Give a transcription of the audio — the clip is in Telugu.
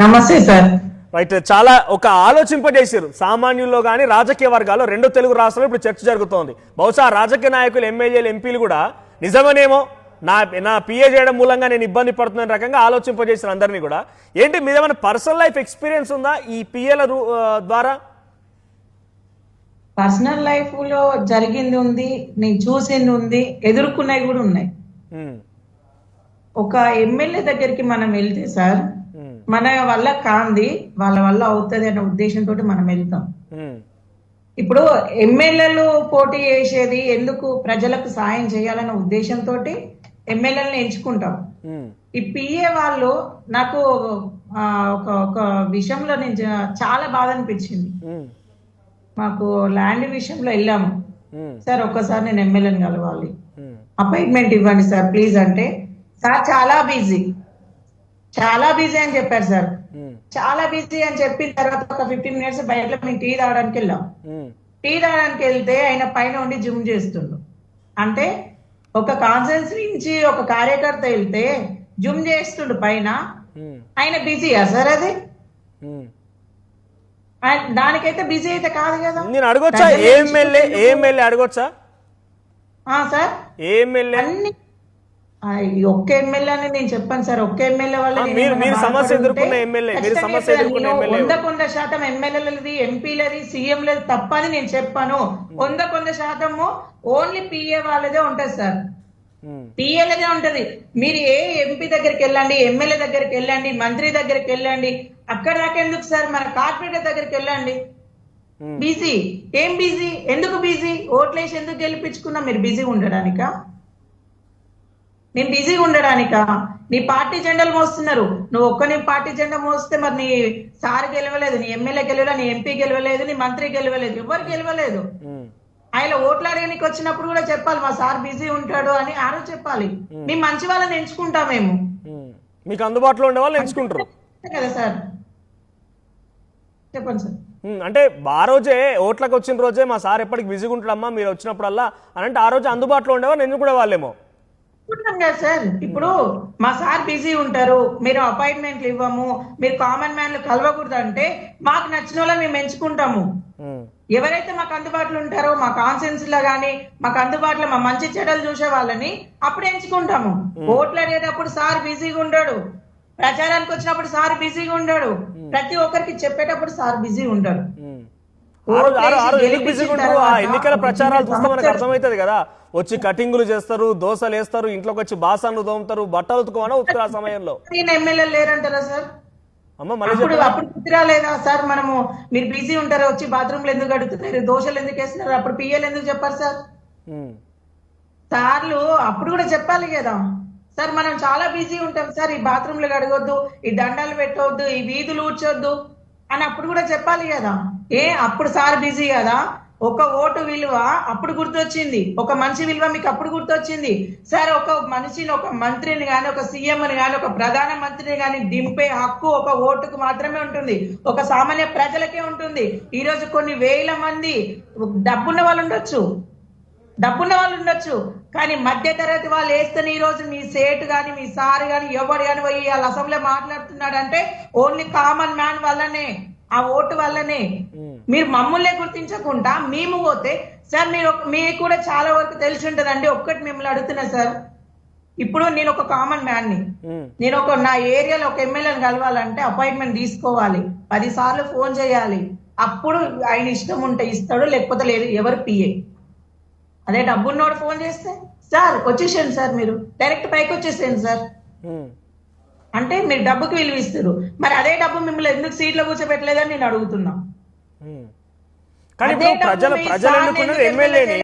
నమస్తే సార్. రైట్ చాలా ఒక ఆలోచింపజేసారు సామాన్యుల్లో కానీ రాజకీయ వర్గాల్లో రెండు తెలుగు రాష్ట్రాల్లో ఇప్పుడు చర్చ జరుగుతోంది. బహుశా రాజకీయ నాయకులు ఎమ్మెల్యేలు ఎంపీలు కూడా నిజమనేమో నా నా పిఏ చేయడం మూలంగా నేను ఇబ్బంది పడుతున్న రకంగా ఆలోచింపజేసారు అందరినీ కూడా. ఏంటి మీదేమైనా పర్సనల్ లైఫ్ ఎక్స్పీరియన్స్ ఉందా ఈ పిఏల ద్వారా? పర్సనల్ లైఫ్లో జరిగింది ఉంది నేను చూసింది ఉంది ఎదుర్కొన్నవి కూడా ఉన్నాయి. ఒక ఎమ్మెల్యే దగ్గరికి మనం వెళ్తే సార్ మన వల్ల కాంది వాళ్ళ వల్ల అవుతుంది అనే ఉద్దేశంతో మనం వెళ్తాం. ఇప్పుడు ఎమ్మెల్యేలు పోటీ చేసేది ఎందుకు ప్రజలకు సాయం చేయాలనే ఉద్దేశంతో ఎమ్మెల్యేలను ఎంచుకుంటాం. ఈ పిఏ వాళ్ళు నాకు ఒక ఒక విషయంలో నేను చాలా బాధ అనిపించింది. మాకు ల్యాండ్ విషయంలో వెళ్ళాము. సార్ ఒక్కసారి నేను ఎమ్మెల్యేని కలవాలి. అపాయింట్మెంట్ ఇవ్వండి సార్ ప్లీజ్ అంటే. సార్ చాలా బిజీ. చాలా బిజీ అని చెప్పారు సార్. చాలా బిజీ అని చెప్పిన తర్వాత ఒక ఫిఫ్టీన్ మినిట్స్ బయట మేము టీ తాగడానికి వెళ్ళాం. టీ తాగడానికి వెళ్తే ఆయన పైన ఉండి జిమ్ చేస్తుండు. అంటే ఒక కాన్ఫరెన్స్ నుంచి ఒక కార్యకర్త వెళ్తే జిమ్ చేస్తుండు పైన. ఆయన బిజీయా సార్ అది? దానికైతే బిజీ అయితే కాదు కదా. నేను అడగొచ్చా? MLA MLA అడగొచ్చా? ఆ సార్. ఎమ్మెల్యే అన్ని ఒక్క ఎమ్మెల్యే అని నేను చెప్పాను సార్. ఒక్క ఎమ్మెల్యే వల్ల మీరు- మీరు సమస్య ఎదుర్కొన్న ఎమ్మెల్యే, మీరు సమస్య. ఎదుర్కొన్న నేను ఎమ్మెల్యే. వంద కొంద శాతం ఎమ్మెల్యేలది ఎంపీలది సీఎంలది తప్పని నేను చెప్పాను. వంద కొంద శాతము ఓన్లీ పిఏ వాళ్ళదే ఉంటది సార్. పిఏలదే ఉంటది. మీరు ఏ ఎంపీ దగ్గరికి వెళ్ళండి ఎమ్మెల్యే దగ్గరికి వెళ్ళండి మంత్రి దగ్గరికి వెళ్ళండి అక్కడ దాకా ఎందుకు సార్? మన కార్పొరేటర్ దగ్గరికి వెళ్ళండి. బిజీ. ఏం బిజీ? ఎందుకు బిజీ? ఓట్లేసి ఎందుకు గెలిపించుకున్నా? మీరు బిజీ ఉండడానికా? నేను బిజీగా ఉండడానికా? నీ పార్టీ జెండాలు మోస్తున్నారు. నువ్వు ఒక్క నీ పార్టీ జెండా మోస్తే మరి నీ సార్ గెలవలేదు నీ ఎమ్మెల్యే గెలవలేదు నీ ఎంపీ గెలవలేదు నీ మంత్రి గెలవలేదు ఎవరు గెలవలేదు? ఆయన ఓట్లాడడానికి వచ్చినప్పుడు కూడా చెప్పాలి మా సార్ బిజీ ఉంటాడు అని ఆ రోజు చెప్పాలి. మేము మంచి వాళ్ళని ఎంచుకుంటాం మేము. మీకు అందుబాటులో ఉండే వాళ్ళు ఎంచుకుంటారు. కదా సార్? చెప్పండి సార్. అంటే ఆ రోజే ఓట్లకు వచ్చిన రోజే మా సార్ ఎప్పటికి బిజీగా ఉంటాడమ్మా మీరు వచ్చినప్పుడల్లా అని అంటే ఆ రోజు అందుబాటులో ఉండేవాళ్ళు ఎన్నుకునే వాళ్ళేమో. అనుకుంటాం కదా సార్. ఇప్పుడు మా సార్ బిజీ ఉంటారు మీరు అపాయింట్మెంట్లు ఇవ్వము మీరు కామన్ మ్యాన్లు కలవకూడదు అంటే మాకు నచ్చిన వాళ్ళని మేము ఎంచుకుంటాము. ఎవరైతే మాకు అందుబాటులో ఉంటారో మా కాన్సెన్స్లో గానీ మాకు అందుబాటులో మా మంచి చెడ్డలు చూసే వాళ్ళని అప్పుడు ఎంచుకుంటాము. ఓట్లు అడిగేటప్పుడు సార్ బిజీగా ఉండడు. ప్రచారానికి వచ్చినప్పుడు సార్ బిజీగా ఉండడు. ప్రతి ఒక్కరికి చెప్పేటప్పుడు సార్ బిజీ ఉండడు. ఎన్నికల ప్రచారాలు చూస్తే మనకు అర్థమవుతుంది కదా. వచ్చి కటింగులు చేస్తారు దోశలు వేస్తారు ఇంట్లోకి వచ్చి బాసన్లు తోముతారు బట్టలు ఉతుకోమని ఉతుకు ఆ సమయంలో ఎమ్మెల్యేలు లేరంటారా సార్? అప్పుడు. అప్పుడు కుదిరా లేదా సార్? మనము మీరు బిజీ ఉంటారు వచ్చి బాత్రూమ్లో ఎందుకు అడుగుతున్నారు దోశలు ఎందుకు వేస్తున్నారు అప్పుడు పిఎల్ ఎందుకు చెప్పారు సార్? సార్లు అప్పుడు కూడా చెప్పాలి కదా. సార్ మనం చాలా బిజీ ఉంటాం సార్ ఈ బాత్రూమ్లో కడగొద్దు ఈ దండాలు పెట్టవద్దు ఈ వీధులు ఊడ్చొద్దు. అని అప్పుడు కూడా చెప్పాలి కదా. ఏ అప్పుడు సార్ బిజీ కదా. ఒక ఓటు విలువ అప్పుడు గుర్తొచ్చింది. ఒక మనిషి విలువ మీకు అప్పుడు గుర్తొచ్చింది. సార్ ఒక మనిషిని ఒక మంత్రిని కానీ ఒక సీఎంని కానీ ఒక ప్రధాన మంత్రిని కానీ దింపే హక్కు ఒక ఓటుకు మాత్రమే ఉంటుంది. ఒక సామాన్య ప్రజలకే ఉంటుంది. ఈరోజు కొన్ని వేల మంది డబ్బున్న వాళ్ళు ఉండొచ్చు. డబ్బున్న వాళ్ళు ఉండొచ్చు. కానీ మధ్య తరగతి వాళ్ళు వేస్తేనే ఈరోజు మీ సేటు కానీ మీ సార్ కానీ ఎవరు కానీ పోయి వాళ్ళ అసెంబ్లీ మాట్లాడుతున్నాడంటే ఓన్లీ కామన్ మ్యాన్ వల్లనే ఆ ఓటు వల్లనే మీరు మమ్మల్నే గుర్తించకుండా మేము పోతే సార్ మీరు మీకు కూడా చాలా వరకు తెలిసి ఉంటదండి ఒక్కటి మిమ్మల్ని అడుగుతున్నా సార్. ఇప్పుడు నేను ఒక కామన్ మ్యాన్ని నేను ఒక నా ఏరియాలో ఒక ఎమ్మెల్యేని కలవాలంటే అపాయింట్మెంట్ తీసుకోవాలి. పది సార్లు ఫోన్ చేయాలి. అప్పుడు ఆయన ఇష్టం ఉంటే ఇస్తాడు లేకపోతే లేదు ఎవరు పిఏ. అదే డబ్బున్నోడు ఫోన్ చేస్తే సార్ వచ్చేసేయండి సార్ మీరు. డైరెక్ట్ పైకి వచ్చేసేయండి సార్. అంటే మీరు డబ్బుకి విలువ ఇస్తారు మరి అదే డబ్బు మిమ్మల్ని ఎందుకు సీట్లో కూర్చోబెట్టలేదని నేను అడుగుతున్నా. కానీ ప్రజలు ఎమ్మెల్యేని.